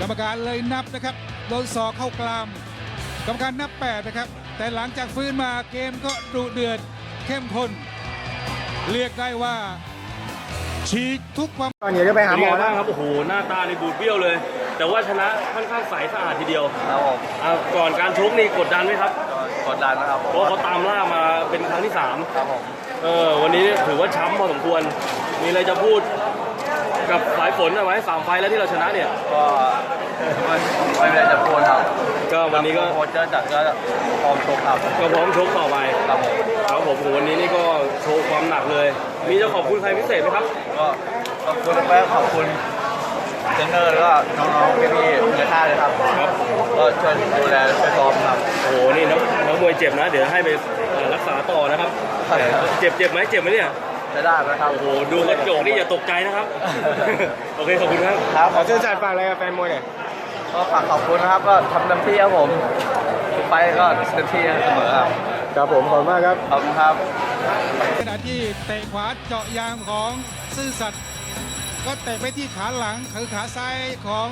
กรรมการเลยนับนะครับโดนศอกเข้ากลามกรรมการนับ 8 นะครับ แต่หลังจากฟื้นมาเกมก็ดุเดือดเข้มข้นเรียกได้ว่า ฉีกทุกความก่อนเดี๋ยวจะไปหาเป็นหมไงอแล้บ้าวงครับโอ้โหหน้าตาในบูดเบี้ยวเลย แต่ว่าชนะค่อนข้างใสสะอาดทีเดียวครับผมอ่าก่อนการชกนี่กดดันไหมครับก็กดดันนะครับเพราะว่าเขาตามล่ามาเป็นครั้งที่ครับผม3เออวันนี้ถือว่าช้ำพอสมควรมีอะไรจะพูด กับสายฝนเอาไว้สามไฟล์แล้วที่เราชนะเนี่ย ก็ไม่ไม่เป็นไรจะพูดครับก็วันนี้ก็โค้ชเจอจัดก็พร้อมชกครับก็พร้อมชกต่อไปครับผมครับผมโอ้โหวันนี้นี่ก็โชว์ความหนักเลย มีจะขอบคุณใครพิเศษไหมครับ ก็ขอบคุณแป๊บขอบคุณเทรนเนอร์แล้วก็น้องๆพี่ๆในค่ายเลยครับครับก็ช่วยดูแลช่วยซ้อมครับโอ้โหนี่นักนักมวยเจ็บนะ เดี๋ยวให้ไปเอ่อรักษาต่อนะครับแต่เจ็บเจ็บไหมเจ็บไหมเนี่ย จะได้ไหมครับโอ้โหดูกระจกนี่อย่าตกใจนะครับ โอเคขอบคุณครับครับขอชื่นใจฝากอะไรกับแฟนมวยหน่อยก็ฝากขอบคุณนะครับก็ทำเต็มที่ครับผมทุกไปก็เต็มที่เสมอครับครับผมขอบคุณมากครับขอบคุณครับขณะที่เตะขวาเจาะยางของซื่อสัตย์ก็เตะไปที่ขาหลังคือขาซ้ายของ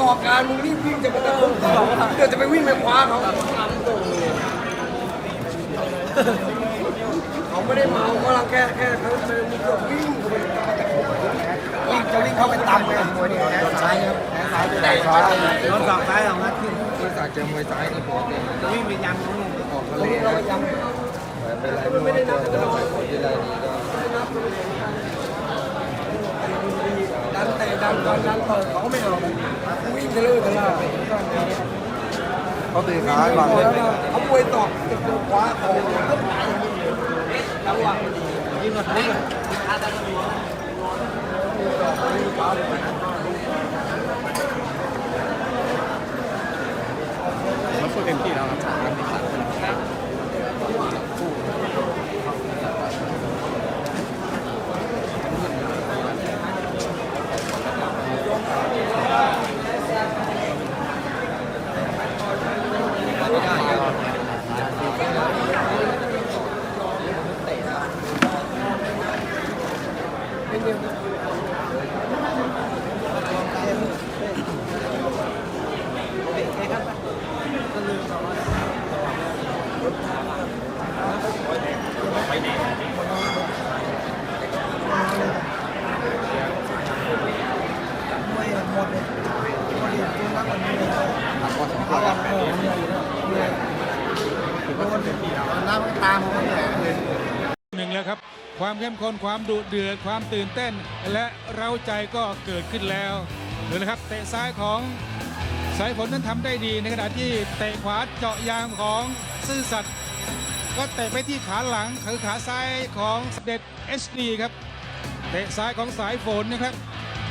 ออกการมึงรีบวิ่งจะไปตะคุบเขาเดี๋ยวจะไปวิ่งไปคว้าเขาเขาไม่ได้เมาเขาแค่แค่เขาเป็นมึงก็วิ่งเข้าไปวิ่งจะวิ่งเข้าไปตามเลยมวยนี่แขนซ้ายครับแขนซ้ายแขนซ้ายโดนสอกซ้ายของนัดขึ้นบริษัทเจอมวยซ้ายนี่ปกติจะวิ่งไปยังออกทะเลเรายัง ไม่ได้นับแต่เราที่ไรนี่ก็ดันแต่ดันดันดันเปิดเขาไม่เอาวิ่งทะเลทะเลเขาตีขาก่อนเลยเขามวยตอกจะคว้าของก็ไปจังหวะยิงหมดเลยมันพูดเต็มที่แล้วครับ หนึ่งแล้ว ความเข้มข้นความดุเดือดความตื่นเต้น และเร้าใจก็เกิดขึ้นแล้วดูนะครับเตะซ้ายของสายฝนนั้นทำได้ดีในขณะที่เตะขวาเจาะยางของซื่อสัตย์ก็เตะไปที่ขาหลังคือขาซ้ายของเด็ด HD ครับเตะซ้ายของสายฝนนะครับ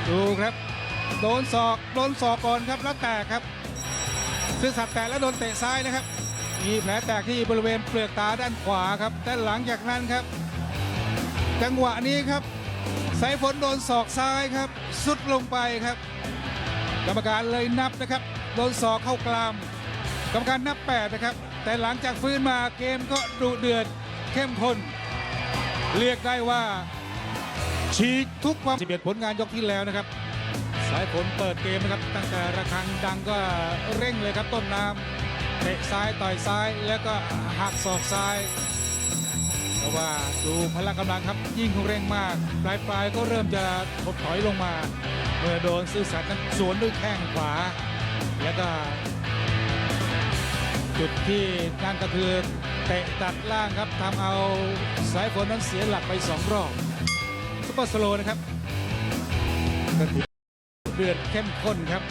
ดูครับโดนศอกโดนศอกก่อนครับแล้วแตกครับ ซื่อสัตย์แตกแล้วโดนเตะซ้ายนะครับมีแผลแตกที่บริเวณเปลือกตาด้านขวาครับแต่หลังจากนั้นครับ จังหวะนี้ครับ สายฝนโดนศอกซ้ายครับ สุดลงไปครับ กรรมการเลยนับนะครับ โดนศอกเข้ากลาม กรรมการนับ 8 นะครับ แต่หลังจากฟื้นมาเกมก็ดุเดือดเข้มข้น เรียกได้ว่าฉีกทุกความ11ผลงานยกที่แล้วนะครับ สายฝนเปิดเกมนะครับ ตั้งแต่ระฆังดังก็เร่งเลยครับต้นน้ำเตะซ้ายต่อยซ้ายแล้วก็หักศอกซ้าย เพราะว่าดูพละกำลังครับยิ่งเร่งมากปลายปลายๆก็เริ่มจะถดถอยลงมา เมื่อโดนซื่อสัตย์นั้นสวนด้วยแข้งขวา แล้วก็จุดที่นั่นก็คือเตะตัดล่างครับทำเอาสายฝนนั้นเสียหลักไปสองรอบซุปเปอร์สโลนะครับก็ถือเดือดเข้มข้นครับ